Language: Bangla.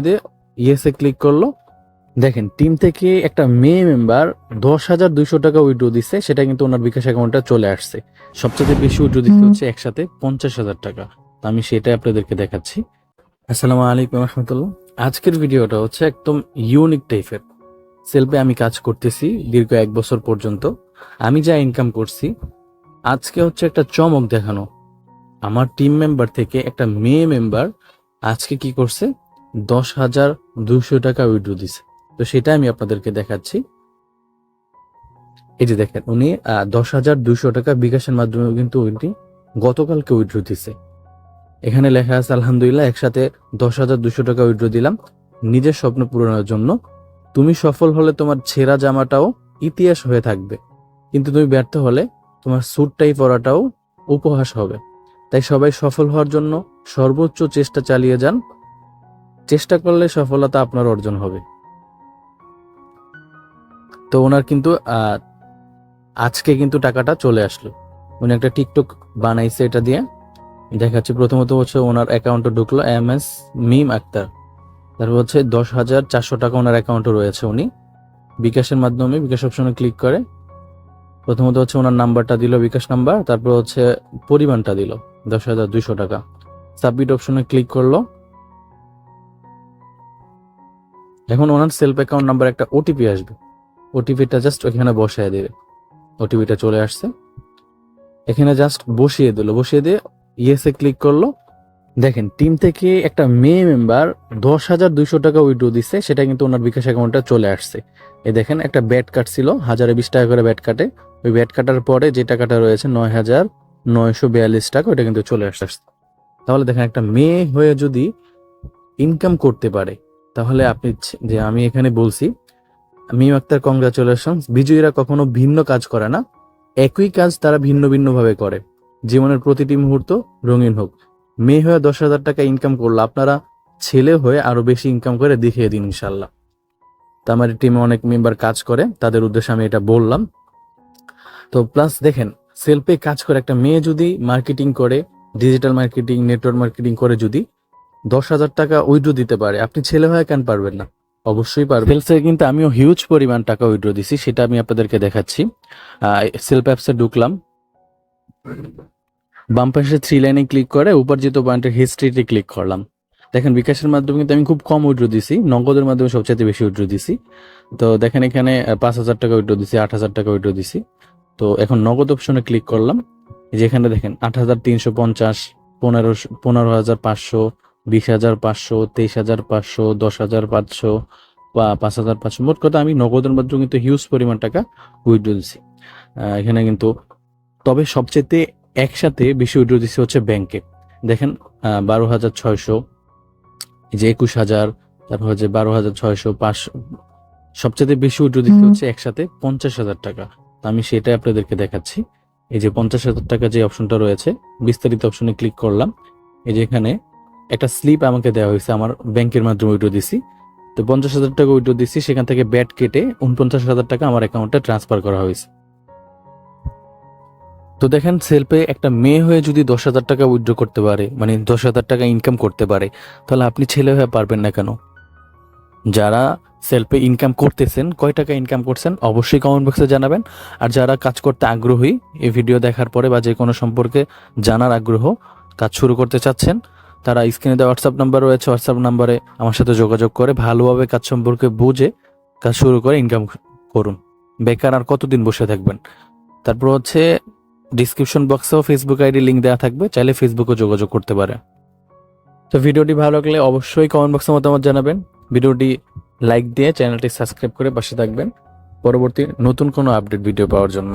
দিয়ে ইয়েসে ক্লিক করল। দেখেন টিম থেকে একটা মেয়ে মেম্বার দশ হাজার দুইশো টাকা উইড্রো দিচ্ছে সেটা কিন্তু ওনার বিকাশ অ্যাকাউন্টে চলে আসছে। সবচেয়ে বেশি উইড্রো দিচ্ছে হচ্ছে একসাথে পঞ্চাশ হাজার টাকা। তো আমি সেটাই আপনাদেরকে দেখাচ্ছি। আসসালামু আলাইকুম রহমতুল্লাহ। আজকের ভিডিওটা হচ্ছে একদম ইউনিক টাইপের সেলফে আমি কাজ করতেছি দীর্ঘ এক বছর পর্যন্ত। আমি যা ইনকাম করছি আজকে হচ্ছে একটা চমক দেখানো। আমার টিম মেম্বার থেকে একটা মেয়ে মেম্বার আজকে কি করছে? দশ হাজার দুশো টাকা উইড্রো দিছে। তো সেটা আমি আপনাদেরকে দেখাচ্ছি। এই যে দেখেন, উনি দশ হাজার দুশো টাকা বিকাশের মাধ্যমে কিন্তু উনি গতকালকে উইড্রো দিছে। এখানে লেখা আছে, আলহামদুলিল্লাহ, একসাথে দশ হাজার দুশো টাকা উইড্রো দিলাম। নিজের স্বপ্ন পূরণের জন্য। তুমি সফল হলে তোমার ছেঁড়া জামাটাও ইতিহাস হয়ে থাকবে। কিন্তু তুমি ব্যর্থ হলে তোমার স্যুটটাই পরাটাও উপহাস হবে। তাই সবাই সফল হওয়ার জন্য সর্বোচ্চ চেষ্টা চালিয়ে যান। চেষ্টা করলে সফলতা আপনার অর্জন হবে। তো ওনার কিন্তু আজকে কিন্তু টাকাটা চলে আসলো। উনি একটা টিকটক বানাইছে এটা দিয়ে। দেখাচ্ছি, প্রথমত হচ্ছে ওনার অ্যাকাউন্টে ঢুকলো এম এস মিম আক্তার। তারপর হচ্ছে দশ হাজার চারশো টাকা ওনার অ্যাকাউন্টে রয়েছে উনি। বিকাশের মাধ্যমে, বিকাশ অপশনে ক্লিক করে। প্রথমত হচ্ছে ওনার নাম্বারটা দিল, বিকাশ নাম্বার। তারপর হচ্ছে পরিমাণটা দিল, দশ হাজার দুইশো টাকা। সাবমিট অপশনে ক্লিক করল। এখন ওনার সেলফ অ্যাকাউন্ট নাম্বার একটা ওটিপি আসবে। ওটিপিটা জাস্ট ওখানে বসায় দেবে। ওটিপিটা চলে আসছে। এখানে জাস্ট বসিয়ে দিল। বসিয়ে দিয়ে ইয়েসে ক্লিক করল। দেখেন টিম থেকে একটা মেয়ে মেম্বার দশ হাজার দুইশো টাকা উইড্রো দিচ্ছে, সেটা কিন্তু ওনার বিকাশ অ্যাকাউন্টে চলে আসছে। এই দেখেন, একটা ব্যাট কাট ছিল, হাজারে বিশ টাকা করে ব্যাট কাটে ওই ব্যাট কাটার পরে যে টাকাটা রয়েছে, নয় হাজার নয়শো বিয়াল্লিশ টাকা, ওইটা কিন্তু চলে আসছে। তাহলে দেখেন, একটা মেয়ে হয়ে যদি ইনকাম করতে পারে তাহলে আপনি যে আমি এখানে বলছি, মিম আক্তার কংগ্রাচুলেশন বিজয়ীরা কখনো ভিন্ন কাজ করে না। একই কাজ তারা ভিন্ন ভিন্ন ভাবে করে। জীবনের প্রতিটি মুহূর্ত রঙিন হোক। মেয়ে হয়ে দশ হাজার টাকা ইনকাম করল আপনারা ছেলে হয়ে আরও বেশি ইনকাম করে দেখিয়ে দিন ইনশাল্লাহ। তো আমার টিমে অনেক মেম্বার কাজ করে। তাদের উদ্দেশ্যে আমি এটা বললাম। তো প্লাস দেখেন সেলফে কাজ করে। একটা মেয়ে যদি মার্কেটিং করে ডিজিটাল মার্কেটিং নেটওয়ার্ক মার্কেটিং করে যদি দশ হাজার টাকা উইড্রো দিতে পারে। আপনি ছেলে হয়ে কেন পারবেন না? অবশ্যই পারবেন। সেলসে কিন্তু আমিও হিউজ পরিমাণ টাকা উইড্রো দিছি, সেটা আমি আপনাদেরকে দেখাচ্ছি। সেলফ অ্যাপসে ঢুকলাম। বাম পাশে থ্রি লাইনে ক্লিক করে উপার্জিত পয়েন্টের হিস্ট্রিতে ক্লিক করলাম। দেখেন, বিকাশের মাধ্যমে কিন্তু আমি খুব কম উইড্রো দিছি, নগদের মাধ্যমে সবচেয়ে বেশি উইড্রো দিছি। তো দেখেন, এখানে পাঁচ হাজার টাকা উইড্রো দিছি, আট হাজার টাকা উইড্রো দিছি। তো এখন নগদ অপশনে ক্লিক করলাম। এই যে এখানে দেখেন, আট হাজার তিনশো পঞ্চাশ পনেরো পনেরো হাজার পাঁচশো বিশ হাজার পাঁচশো তেইশ হাজার পাঁচশো দশ হাজার পাঁচশো বা পাঁচ হাজার পাঁচশো। মোট কথা আমি নগদের মাধ্যমে কিন্তু হিউজ পরিমাণ টাকা উইড্রো দিছি। আহ, এখানে কিন্তু তবে সবচেয়ে একসাথে বেশি উইড্রো দিচ্ছে হচ্ছে ব্যাংকে দেখেন বারো হাজার ছয়শো এই যে একুশ হাজার তারপর হচ্ছে বারো হাজার ছয়শো পাঁচশো সবচেয়ে বেশি উইড্রো দিচ্ছে হচ্ছে একসাথে পঞ্চাশ হাজার টাকা। তো আমি সেটাই আপনাদেরকে দেখাচ্ছি। এই যে পঞ্চাশ হাজার টাকা যে অপশনটা রয়েছে বিস্তারিত অপশনে ক্লিক করলাম। এই যে এখানে একটা স্লিপ আমাকে দেওয়া হয়েছে আমার ব্যাংকের মাধ্যমে উইড্রো দিছি। তো পঞ্চাশ হাজার টাকা উইড্রো দিছি, সেখান থেকে ব্যাট কেটে উনপঞ্চাশ হাজার টাকা আমার অ্যাকাউন্টে ট্রান্সফার করা হয়েছে। তো দেখেন সেলফে একটা মেয়ে হয়ে যদি দশ হাজার টাকা উইথড্র করতে পারে মানে দশ হাজার টাকা ইনকাম করতে পারে, তাহলে আপনি ছেলে হয়ে পারবেন না কেন? যারা সেলফে ইনকাম করতেছেন, কয় টাকা ইনকাম করছেন, অবশ্যই কমেন্ট বক্সে জানাবেন। আর যারা কাজ করতে আগ্রহী, এই ভিডিও দেখার পরে বা যে কোনো সম্পর্কে জানার আগ্রহ, কাজ শুরু করতে চাচ্ছেন তারা স্ক্রিনে দেওয়া হোয়াটসঅ্যাপ নাম্বার রয়েছে হোয়াটসঅ্যাপ নাম্বারে আমার সাথে যোগাযোগ করে, ভালোভাবে কাজ সম্পর্কে বুঝে কাজ শুরু করে ইনকাম করুন। বেকার আর কতদিন বসে থাকবেন? তারপর হচ্ছে ডিসক্রিপশন বক্সেও ফেসবুক আইডি লিঙ্ক দেওয়া থাকবে, চাইলে ফেসবুকে যোগাযোগ করতে পারে। তো ভিডিওটি ভালো লাগলে অবশ্যই কমেন্ট বক্সে মতামত জানাবেন। ভিডিওটি লাইক দিয়ে চ্যানেলটি সাবস্ক্রাইব করে পাশে থাকবেন। পরবর্তী নতুন কোনো আপডেট ভিডিও পাওয়ার জন্য।